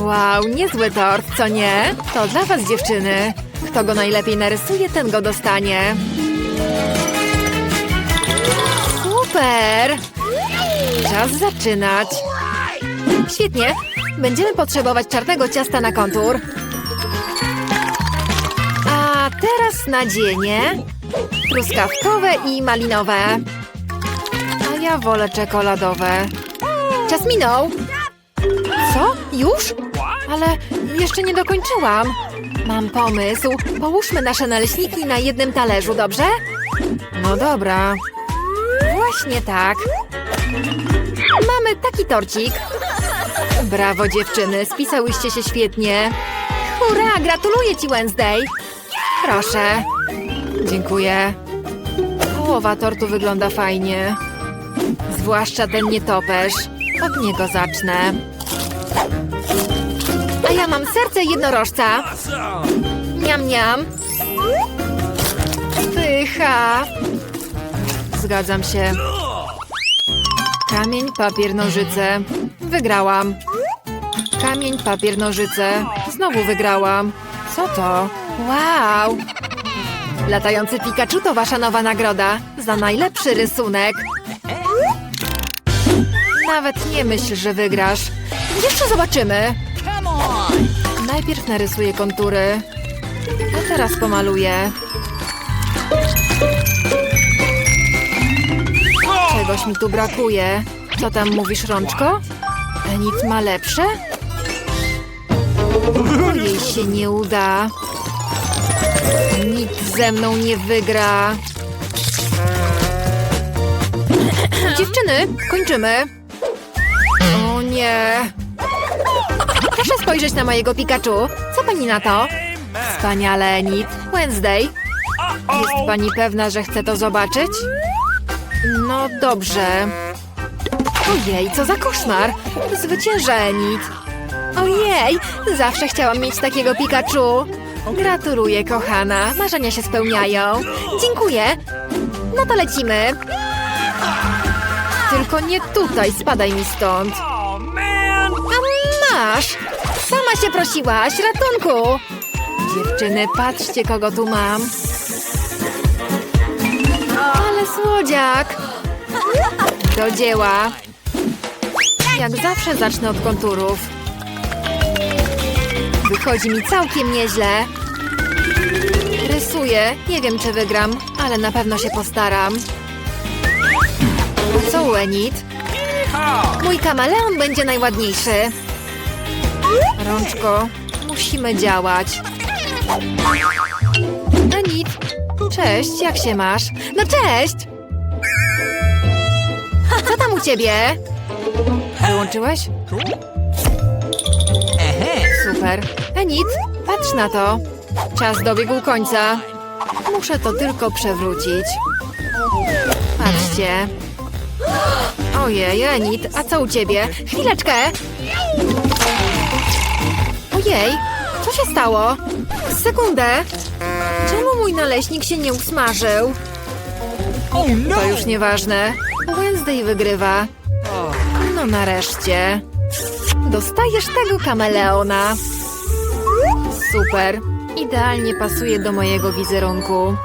Wow, niezły tort, co nie? To dla was, dziewczyny. Kto go najlepiej narysuje, ten go dostanie. Super! Czas zaczynać. Świetnie. Będziemy potrzebować czarnego ciasta na kontur. A teraz nadzienie. Truskawkowe i malinowe. A ja wolę czekoladowe. Czas minął. Co? Już? Ale jeszcze nie dokończyłam. Mam pomysł. Połóżmy nasze naleśniki na jednym talerzu, dobrze? No dobra. Właśnie tak. Mamy taki torcik. Brawo dziewczyny, spisałyście się świetnie. Hurra, gratuluję ci Wednesday. Proszę. Dziękuję. Połowa tortu wygląda fajnie. Zwłaszcza ten nietoperz. Od niego zacznę. Ja mam serce jednorożca. Niam, niam. Pycha. Zgadzam się. Kamień, papier, nożyce. Wygrałam. Kamień, papier, nożyce. Znowu wygrałam. Co to? Wow! Latający Pikachu to wasza nowa nagroda za najlepszy rysunek. Nawet nie myśl, że wygrasz. Jeszcze zobaczymy. Najpierw narysuję kontury, a teraz pomaluję. Czegoś mi tu brakuje. Co tam mówisz, Rączko? Enit ma lepsze? Jej się nie uda. Nikt ze mną nie wygra. Dziewczyny, kończymy. O nie. Proszę spojrzeć na mojego Pikachu. Co pani na to? Wspaniale, Enid. Wednesday. Jest pani pewna, że chce to zobaczyć? No dobrze. Ojej, co za koszmar! Zwycięża Enid. Ojej, zawsze chciałam mieć takiego Pikachu. Gratuluję, kochana. Marzenia się spełniają. Dziękuję. No to lecimy. Tylko nie tutaj, spadaj mi stąd. A masz! Sama się prosiłaś, ratunku! Dziewczyny, patrzcie, kogo tu mam. Ale słodziak! Do dzieła. Jak zawsze zacznę od konturów. Wychodzi mi całkiem nieźle. Rysuję. Nie wiem, czy wygram, ale na pewno się postaram. Co, Enid? Mój kameleon będzie najładniejszy. Rączko, musimy działać. Enid, cześć, jak się masz? No cześć! Co tam u ciebie? Wyłączyłeś? Super. Enid, patrz na to. Czas dobiegł końca. Muszę to tylko przewrócić. Patrzcie. Ojej, Enid, a co u ciebie? Chwileczkę! Ojej, co się stało? Sekundę! Czemu mój naleśnik się nie usmażył? To już nieważne. Wednesday wygrywa. No nareszcie. Dostajesz tego kameleona. Super. Idealnie pasuje do mojego wizerunku.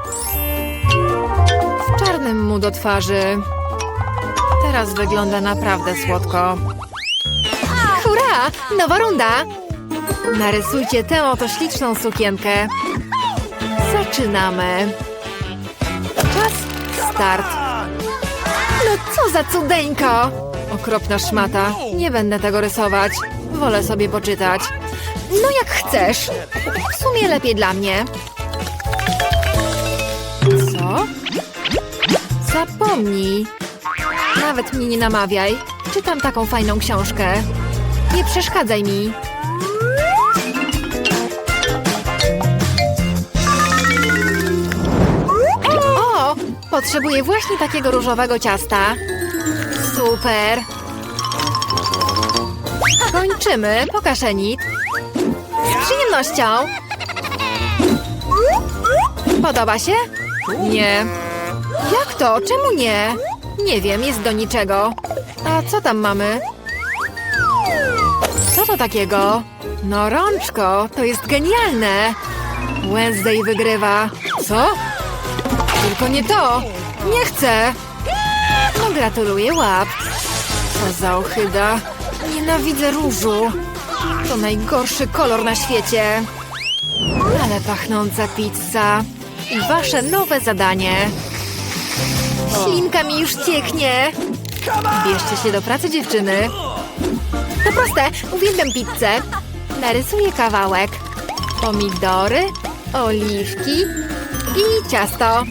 W czarnym mu do twarzy. Teraz wygląda naprawdę słodko. Hurra! Nowa runda! Narysujcie tę oto śliczną sukienkę. Zaczynamy. Czas start. No co za cudeńko! Okropna szmata. Nie będę tego rysować. Wolę sobie poczytać. No jak chcesz. W sumie lepiej dla mnie. Co? Zapomnij. Nawet mnie nie namawiaj. Czytam taką fajną książkę. Nie przeszkadzaj mi. Potrzebuję właśnie takiego różowego ciasta. Super. Kończymy. Pokaż Enid. Z przyjemnością. Podoba się? Nie. Jak to? Czemu nie? Nie wiem, jest do niczego. A co tam mamy? Co to takiego? No rączko, to jest genialne! Wednesday wygrywa. Co? Tylko nie to! Nie chcę! No gratuluję łap. Co za ochyda. Nienawidzę różu. To najgorszy kolor na świecie. Ale pachnąca pizza. I wasze nowe zadanie. Ślinka mi już cieknie. Bierzcie się do pracy, dziewczyny. To proste, uwielbiam pizzę. Narysuję kawałek. Pomidory, oliwki i ciasto.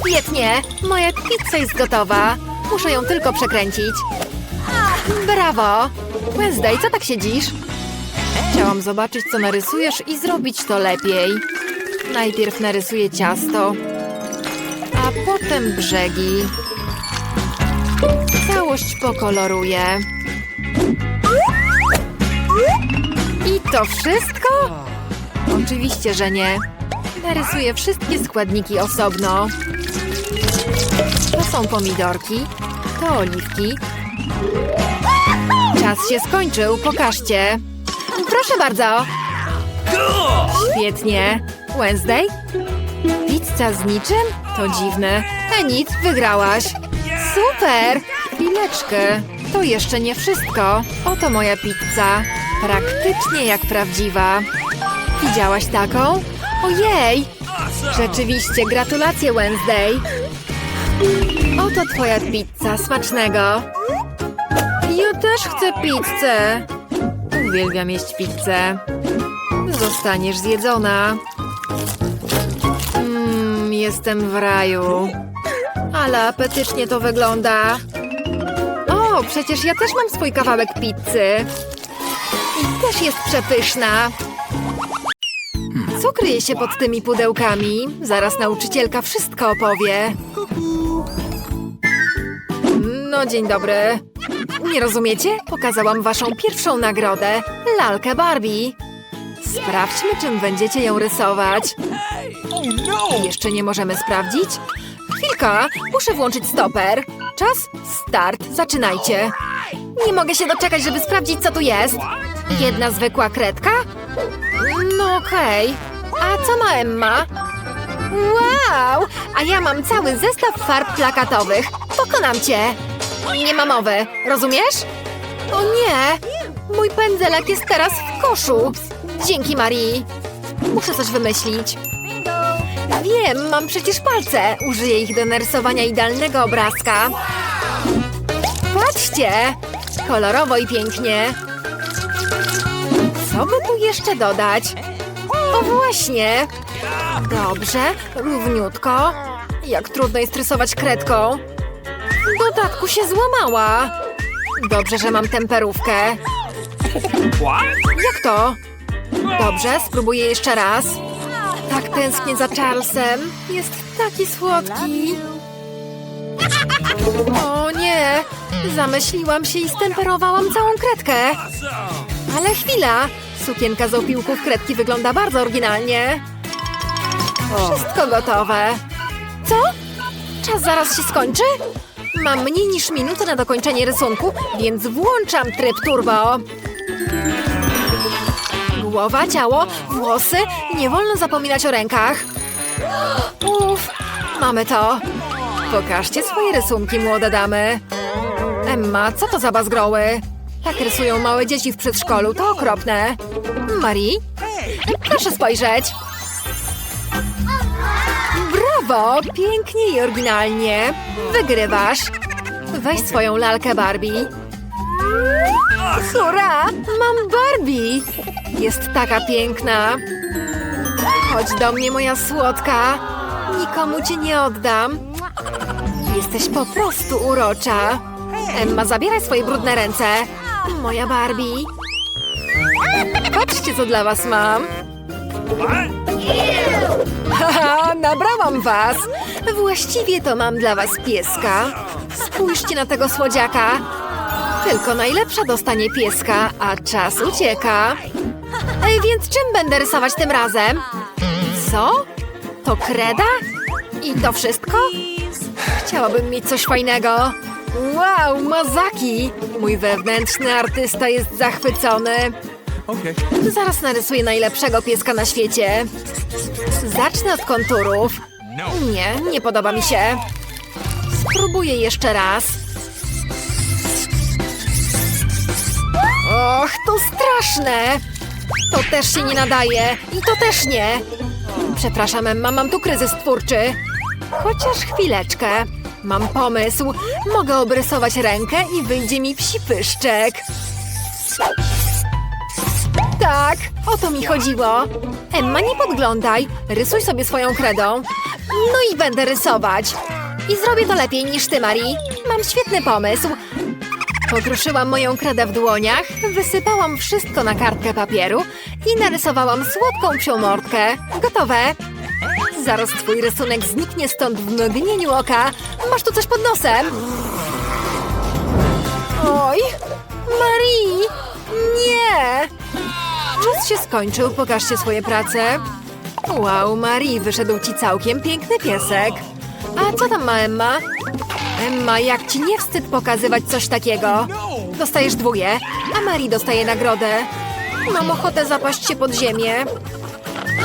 Świetnie, moja pizza jest gotowa. Muszę ją tylko przekręcić. Brawo! Wednesday, co tak siedzisz? Chciałam zobaczyć, co narysujesz i zrobić to lepiej. Najpierw narysuję ciasto, a potem brzegi. Całość pokoloruję. I to wszystko? Oczywiście, że nie. Narysuję wszystkie składniki osobno. To są pomidorki, to oliwki. Czas się skończył, pokażcie. Proszę bardzo. Świetnie. Wednesday? Pizza z niczym? To dziwne. Enid, wygrałaś. Super! Chwileczkę. To jeszcze nie wszystko. Oto moja pizza. Praktycznie jak prawdziwa. Widziałaś taką? Ojej! Rzeczywiście, gratulacje Wednesday. Oto twoja pizza. Smacznego. Ja też chcę pizzę. Uwielbiam jeść pizzę. Zostaniesz zjedzona. Mmm, jestem w raju. Ale apetycznie to wygląda. O, przecież ja też mam swój kawałek pizzy. I też jest przepyszna. Co kryje się pod tymi pudełkami? Zaraz nauczycielka wszystko opowie. No, dzień dobry. Nie rozumiecie? Pokazałam waszą pierwszą nagrodę, lalkę Barbie. Sprawdźmy, czym będziecie ją rysować. Jeszcze nie możemy sprawdzić? Chwilka, muszę włączyć stoper. Czas, start, zaczynajcie. Nie mogę się doczekać, żeby sprawdzić, co tu jest. Jedna zwykła kredka? No okej. A co ma Emma? Wow! A ja mam cały zestaw farb plakatowych. Pokonam cię. Nie ma mowy, rozumiesz? O nie! Mój pędzelek jest teraz w koszu. Dzięki, Marii. Muszę coś wymyślić. Wiem, mam przecież palce. Użyję ich do narysowania idealnego obrazka. Patrzcie! Kolorowo i pięknie. Co by tu jeszcze dodać? O właśnie! Dobrze, równiutko. Jak trudno jest rysować kredką. Dodatku się złamała. Dobrze, że mam temperówkę. Jak to? Dobrze, spróbuję jeszcze raz. Tak tęsknię za Charlesem. Jest taki słodki. O nie! Zamyśliłam się i stemperowałam całą kredkę. Ale chwila! Sukienka z opiłków kredki wygląda bardzo oryginalnie. Wszystko gotowe. Co? Czas zaraz się skończy? Mam mniej niż minutę na dokończenie rysunku, więc włączam tryb turbo. Głowa, ciało, włosy. Nie wolno zapominać o rękach. Uff, mamy to. Pokażcie swoje rysunki, młode damy. Emma, co to za bazgroły? Tak rysują małe dzieci w przedszkolu, to okropne. Marii? Proszę spojrzeć. Brawo! Pięknie i oryginalnie. Wygrywasz. Weź swoją lalkę Barbie. Hurra! Mam Barbie! Jest taka piękna. Chodź do mnie, moja słodka. Nikomu cię nie oddam. Jesteś po prostu urocza. Emma, zabieraj swoje brudne ręce. Moja Barbie. Patrzcie, co dla was mam. Haha, nabrałam was. Właściwie to mam dla was pieska. Spójrzcie na tego słodziaka. Tylko najlepsza dostanie pieska, a czas ucieka. Ej, więc czym będę rysować tym razem? Co? To kreda? I to wszystko? Chciałabym mieć coś fajnego. Wow, Mazaki! Mój wewnętrzny artysta jest zachwycony. Okay. Zaraz narysuję najlepszego pieska na świecie. Zacznę od konturów. No. Nie, nie podoba mi się. Spróbuję jeszcze raz. Och, to straszne! To też się nie nadaje i to też nie. Przepraszam, Emma, mam tu kryzys twórczy. Chociaż chwileczkę. Mam pomysł. Mogę obrysować rękę i wyjdzie mi psi pyszczek. Tak, o to mi chodziło. Emma, nie podglądaj. Rysuj sobie swoją kredą. No i będę rysować. I zrobię to lepiej niż ty, Marii. Mam świetny pomysł. Pokruszyłam moją kredę w dłoniach, wysypałam wszystko na kartkę papieru i narysowałam słodką psią mordkę. Gotowe. Zaraz twój rysunek zniknie stąd w mgnieniu oka. Masz tu coś pod nosem? Oj, Marii! Nie! Czas się skończył, pokażcie swoje prace. Wow, Marii, wyszedł ci całkiem piękny piesek. A co tam ma Emma? Emma, jak ci nie wstyd pokazywać coś takiego? Dostajesz dwóje, a Marii dostaje nagrodę. Mam ochotę zapaść się pod ziemię.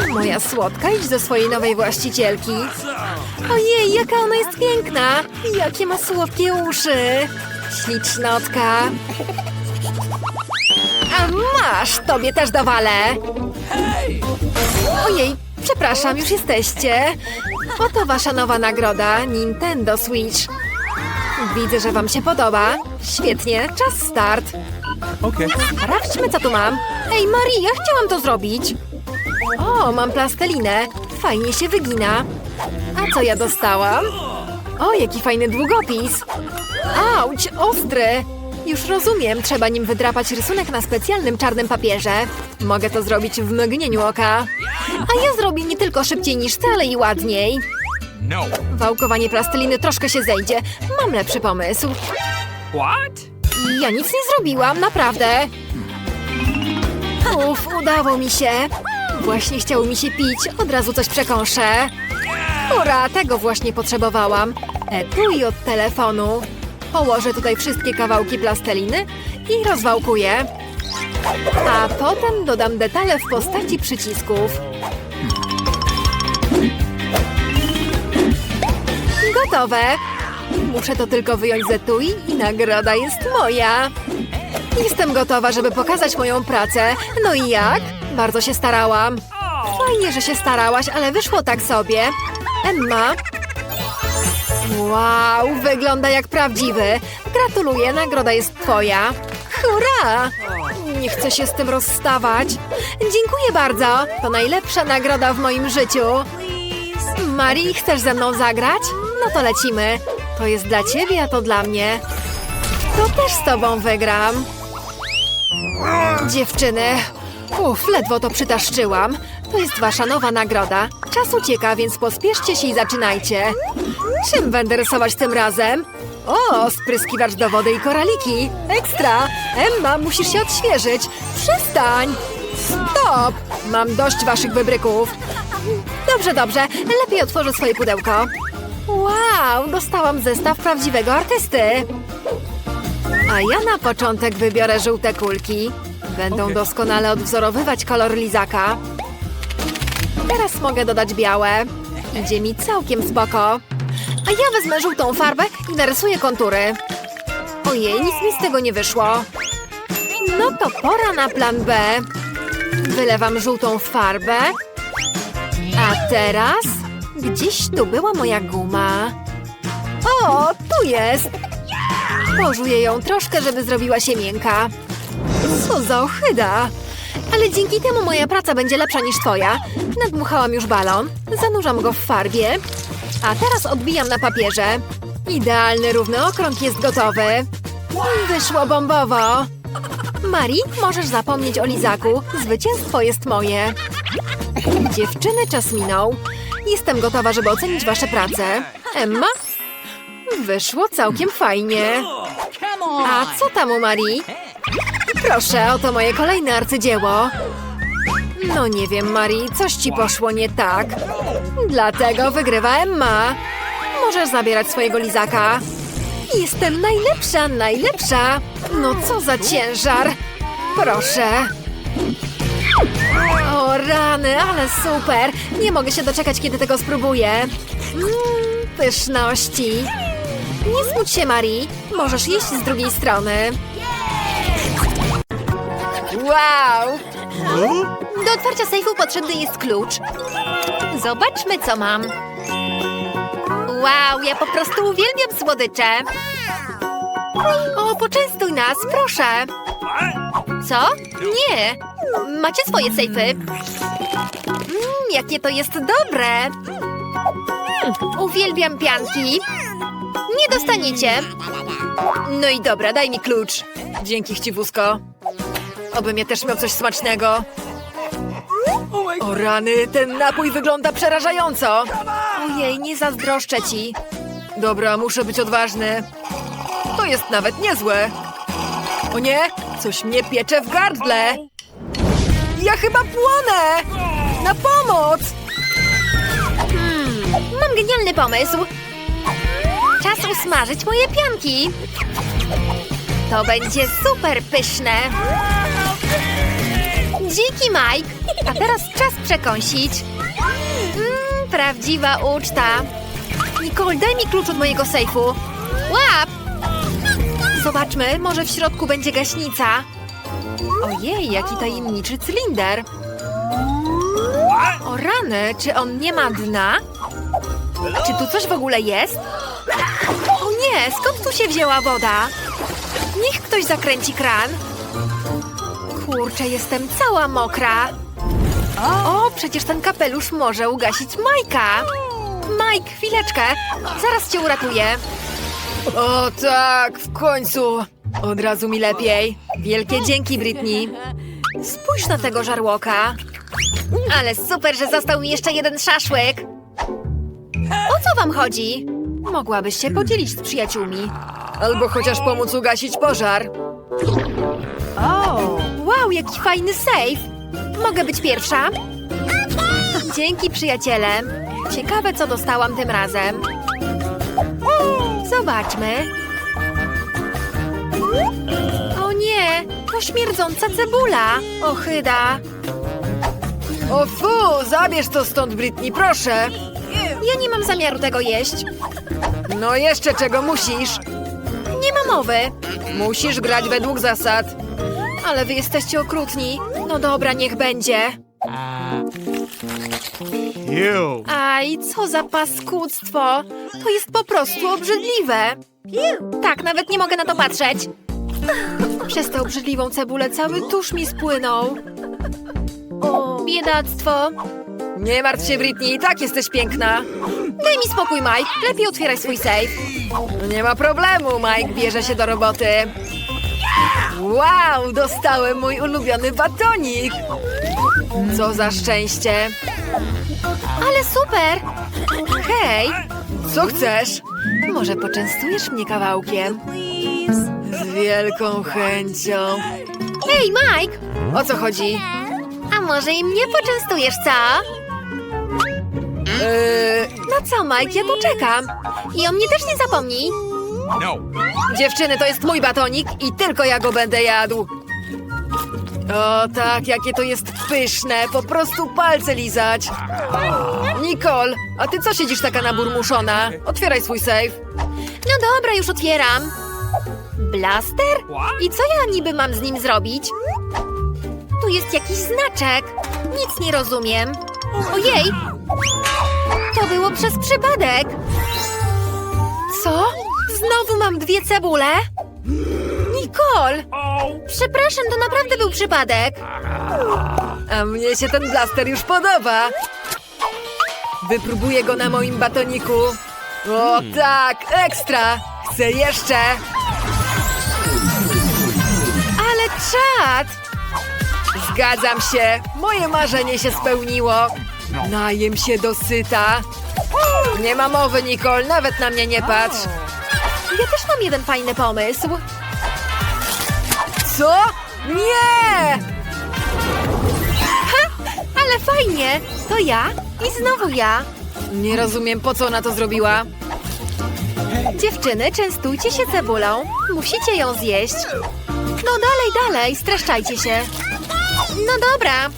Moja słodka, idź do swojej nowej właścicielki. Ojej, jaka ona jest piękna! Jakie ma słodkie uszy! Ślicznotka! A masz, tobie też dowalę! Ojej, przepraszam, już jesteście. Oto wasza nowa nagroda, Nintendo Switch. Widzę, że wam się podoba. Świetnie, czas start. Okay. Sprawdźmy, co tu mam. Ej, Maria, chciałam to zrobić. O, mam plastelinę. Fajnie się wygina. A co ja dostałam? O, jaki fajny długopis. Auć, ostry. Już rozumiem, trzeba nim wydrapać rysunek na specjalnym czarnym papierze. Mogę to zrobić w mgnieniu oka. A ja zrobię nie tylko szybciej niż ty, ale i ładniej. No. Wałkowanie plasteliny troszkę się zejdzie. Mam lepszy pomysł. What? Ja nic nie zrobiłam, naprawdę. Uf, udało mi się. Właśnie chciało mi się pić, od razu coś przekąszę. Ura, tego właśnie potrzebowałam. Etui od telefonu. Położę tutaj wszystkie kawałki plasteliny i rozwałkuję. A potem dodam detale w postaci przycisków. Gotowe. Muszę to tylko wyjąć z etui i nagroda jest moja. Jestem gotowa, żeby pokazać moją pracę. No i jak? Bardzo się starałam. Fajnie, że się starałaś, ale wyszło tak sobie. Emma. Wow, wygląda jak prawdziwy. Gratuluję, nagroda jest twoja. Hurra! Nie chcę się z tym rozstawać. Dziękuję bardzo. To najlepsza nagroda w moim życiu. Marii, chcesz ze mną zagrać? No to lecimy. To jest dla ciebie, a to dla mnie. To też z tobą wygram. Dziewczyny, uff, ledwo to przytaszczyłam. To jest wasza nowa nagroda. Czas ucieka, więc pospieszcie się i zaczynajcie. Czym będę rysować tym razem? O, spryskiwacz do wody i koraliki. Ekstra! Emma, musisz się odświeżyć. Przestań! Stop! Mam dość waszych wybryków. Dobrze, dobrze. Lepiej otworzę swoje pudełko. Wow, dostałam zestaw prawdziwego artysty. A ja na początek wybiorę żółte kulki. Będą doskonale odwzorowywać kolor lizaka. Teraz mogę dodać białe. Idzie mi całkiem spoko. A ja wezmę żółtą farbę i narysuję kontury. Ojej, nic mi z tego nie wyszło. No to pora na plan B. Wylewam żółtą farbę. A teraz? Gdzieś tu była moja guma. O, tu jest! Pożuję ją troszkę, żeby zrobiła się miękka. Co za ochyda! Ale dzięki temu moja praca będzie lepsza niż twoja. Nadmuchałam już balon, zanurzam go w farbie, a teraz odbijam na papierze. Idealny równy okrąg jest gotowy. Wyszło bombowo. Mari, możesz zapomnieć o lizaku. Zwycięstwo jest moje. Dziewczyny, czas minął. Jestem gotowa, żeby ocenić wasze prace. Emma? Wyszło całkiem fajnie. A co tam u Marii? Proszę, oto moje kolejne arcydzieło. No nie wiem, Marii, coś ci poszło nie tak. Dlatego wygrywa Emma. Możesz zabierać swojego lizaka. Jestem najlepsza, najlepsza! No co za ciężar! Proszę! O rany, ale super! Nie mogę się doczekać, kiedy tego spróbuję. Mmm, pyszności! Nie smuć się, Marii. Możesz jeść z drugiej strony. Wow! Do otwarcia sejfu potrzebny jest klucz. Zobaczmy, co mam. Wow, ja po prostu uwielbiam słodycze. O, poczęstuj nas, proszę. Co? Nie. Macie swoje sejfy. Mmm, jakie to jest dobre. Mm, uwielbiam pianki. Nie dostaniecie. No i dobra, daj mi klucz. Dzięki, chciwusko. Obym ja też miał coś smacznego. O rany, ten napój wygląda przerażająco. Ojej, nie zazdroszczę ci. Dobra, muszę być odważny. To jest nawet niezłe. O nie, coś mnie piecze w gardle. Ja chyba płonę! Na pomoc! Hmm, mam genialny pomysł. Czas usmażyć moje pianki. To będzie super pyszne. Dzięki, Mike. A teraz czas przekąsić. Mmm, prawdziwa uczta. Nicole, daj mi klucz od mojego sejfu. Łap! Zobaczmy, może w środku będzie gaśnica. Ojej, jaki tajemniczy cylinder. O rany, czy on nie ma dna? Czy tu coś w ogóle jest? O nie, skąd tu się wzięła woda? Niech ktoś zakręci kran. Kurczę, jestem cała mokra. O, przecież ten kapelusz może ugasić Majka. Mike, chwileczkę. Zaraz cię uratuję. O tak, w końcu. Od razu mi lepiej. Wielkie dzięki, Britney. Spójrz na tego żarłoka. Ale super, że został mi jeszcze jeden szaszłyk. O co wam chodzi? Mogłabyś się podzielić z przyjaciółmi. Albo chociaż pomóc ugasić pożar. Wow, jaki fajny sejf! Mogę być pierwsza? Dzięki, przyjaciele. Ciekawe, co dostałam tym razem. Zobaczmy. O nie, to śmierdząca cebula. Ochyda. O fu, zabierz to stąd, Britney, proszę. Ja nie mam zamiaru tego jeść. No jeszcze czego musisz? Nie ma mowy. Musisz grać według zasad. Ale wy jesteście okrutni. No dobra, niech będzie. Aj, co za paskudztwo! To jest po prostu obrzydliwe! Tak, nawet nie mogę na to patrzeć! Przez tę obrzydliwą cebulę cały tusz mi spłynął. Biedactwo! Nie martw się, Britney, i tak jesteś piękna. Daj mi spokój, Mike. Lepiej otwieraj swój safe. Nie ma problemu, Mike bierze się do roboty. Wow, dostałem mój ulubiony batonik. Co za szczęście. Ale super! Hej! Co chcesz? Może poczęstujesz mnie kawałkiem? Z wielką chęcią. Hej, Mike! O co chodzi? A może i mnie poczęstujesz, co? Yy, no co, Mike, ja tu czekam. I o mnie też nie zapomnij. No. Dziewczyny, to jest mój batonik i tylko ja go będę jadł. O tak, jakie to jest pyszne, po prostu palce lizać. Nicole, a ty co siedzisz taka naburmuszona? Otwieraj swój safe. No dobra, już otwieram. Blaster? I co ja niby mam z nim zrobić? Tu jest jakiś znaczek. Nic nie rozumiem. Ojej! To było przez przypadek. Co? Znowu mam dwie cebule? Nicole! Przepraszam, to naprawdę był przypadek. A mnie się ten blaster już podoba. Wypróbuję go na moim batoniku. O tak, ekstra! Chcę jeszcze! Ale czad! Zgadzam się, moje marzenie się spełniło. Najem się dosyta. Nie ma mowy, Nicole, nawet na mnie nie patrz. Ja też mam jeden fajny pomysł. Co? Nie! Ha! Ale fajnie! To ja i znowu ja. Nie rozumiem, po co ona to zrobiła. Dziewczyny, częstujcie się cebulą. Musicie ją zjeść. No dalej, dalej, streszczajcie się. No dobra.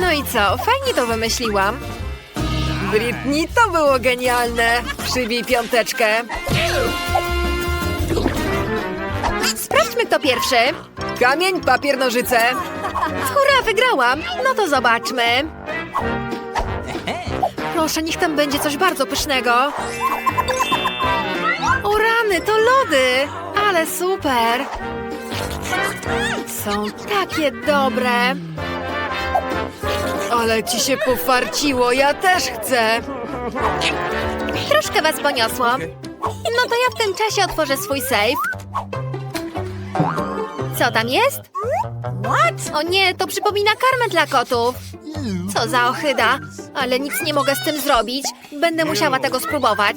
No i co, fajnie to wymyśliłam. Britney, to było genialne. Przybij piąteczkę. Sprawdźmy, kto pierwszy. Kamień, papier, nożyce. Hurra, wygrałam. No to zobaczmy. Proszę, niech tam będzie coś bardzo pysznego. O rany, to lody! Ale super! Są takie dobre. Ale ci się pofarciło, ja też chcę. Troszkę was poniosło. No to ja w tym czasie otworzę swój safe. Co tam jest? O nie, to przypomina karmę dla kotów. Co za ochyda, ale nic nie mogę z tym zrobić. Będę musiała tego spróbować.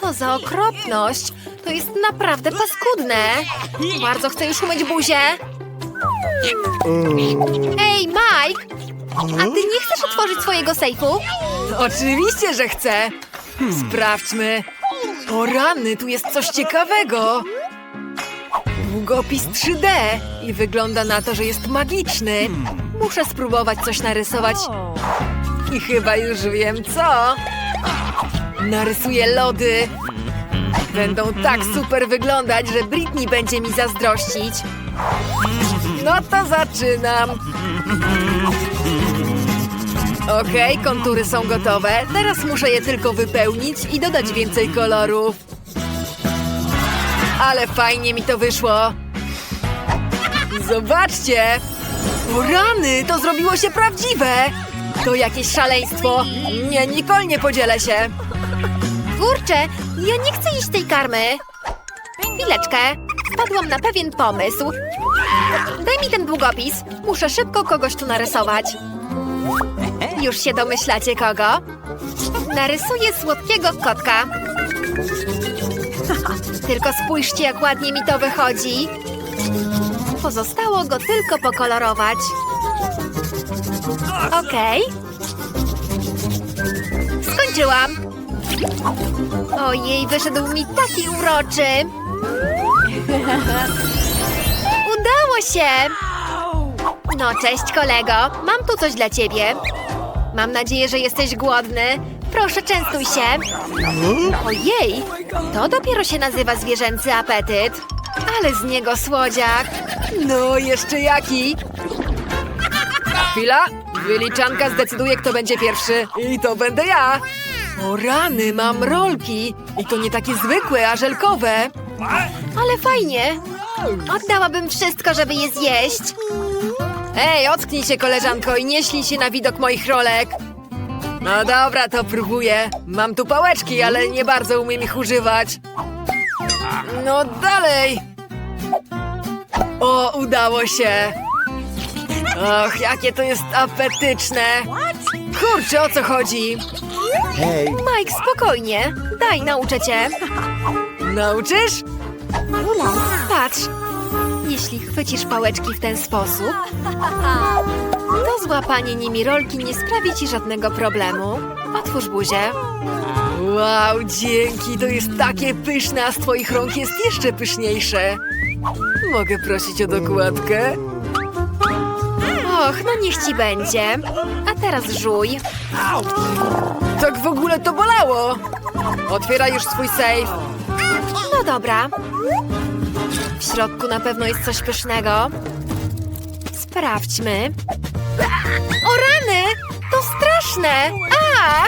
Co za okropność. To jest naprawdę paskudne. Bardzo chcę już umyć buzię. Ej, Mike! A ty nie chcesz otworzyć swojego sejfu? Oczywiście, że chcę. Sprawdźmy. O rany, tu jest coś ciekawego. Długopis 3D i wygląda na to, że jest magiczny. Muszę spróbować coś narysować. I chyba już wiem co. Narysuję lody. Będą tak super wyglądać, że Britney będzie mi zazdrościć. No to zaczynam. Okej, kontury są gotowe. Teraz muszę je tylko wypełnić i dodać więcej kolorów. Ale fajnie mi to wyszło. Zobaczcie! Rany, to zrobiło się prawdziwe! To jakieś szaleństwo. Nie, Nicole, nie podzielę się. Kurczę, ja nie chcę iść tej karmy. Chwileczkę. Wpadłam na pewien pomysł. Daj mi ten długopis. Muszę szybko kogoś tu narysować. Już się domyślacie kogo? Narysuję słodkiego kotka. Tylko spójrzcie, jak ładnie mi to wychodzi. Pozostało go tylko pokolorować. Okej. Skończyłam. Ojej, wyszedł mi taki uroczy. Udało się! No, cześć kolego. Mam tu coś dla ciebie. Mam nadzieję, że jesteś głodny. Proszę, częstuj się. Ojej, to dopiero się nazywa zwierzęcy apetyt. Ale z niego słodziak. No, jeszcze jaki? Chwila, wyliczanka zdecyduje, kto będzie pierwszy. I to będę ja. O rany, mam rolki. I to nie takie zwykłe, a żelkowe. Ale fajnie. Oddałabym wszystko, żeby je zjeść. Ej, ocknij się, koleżanko, i nie ślij się na widok moich rolek. No dobra, to próbuję. Mam tu pałeczki, ale nie bardzo umiem ich używać. No dalej. O, udało się. Och, jakie to jest apetyczne. Kurczę, o co chodzi? Hey. Mike, spokojnie. Daj, nauczę cię. Nauczysz? Patrz. Jeśli chwycisz pałeczki w ten sposób, to złapanie nimi rolki nie sprawi ci żadnego problemu. Otwórz buzię. Wow, dzięki, to jest takie pyszne, a z twoich rąk jest jeszcze pyszniejsze. Mogę prosić o dokładkę? Och, no niech ci będzie. A teraz żuj. Tak w ogóle to bolało! Otwieraj już swój safe. No dobra. W środku na pewno jest coś pysznego. Sprawdźmy. O rany! To straszne! A!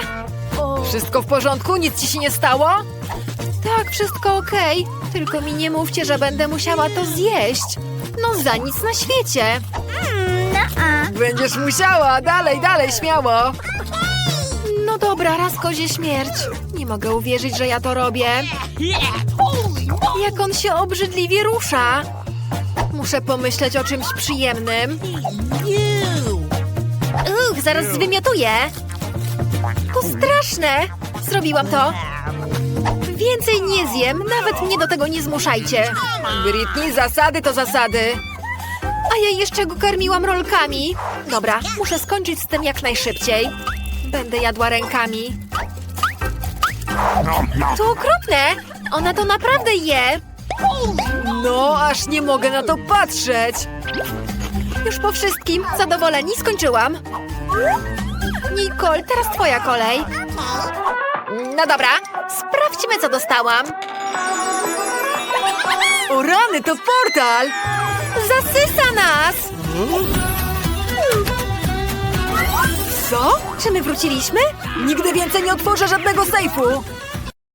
Wszystko w porządku? Nic ci się nie stało? Tak, wszystko okej. Tylko mi nie mówcie, że będę musiała to zjeść. No za nic na świecie. Będziesz musiała! Dalej, dalej, śmiało! No dobra, raz kozie śmierć. Nie mogę uwierzyć, że ja to robię. Jak on się obrzydliwie rusza. Muszę pomyśleć o czymś przyjemnym. Uch, zaraz zwymiotuję. To straszne. Zrobiłam to. Więcej nie zjem, nawet mnie do tego nie zmuszajcie. Britney, zasady to zasady. A ja jeszcze go karmiłam rolkami. Dobra, muszę skończyć z tym jak najszybciej. Będę jadła rękami. To okropne! Ona to naprawdę je! No, aż nie mogę na to patrzeć. Już po wszystkim, zadowoleni, skończyłam. Nicole, teraz twoja kolej. No dobra, sprawdźmy, co dostałam. O rany, to portal! Zasysa nas! Co? Czy my wróciliśmy? Nigdy więcej nie otworzę żadnego sejfu!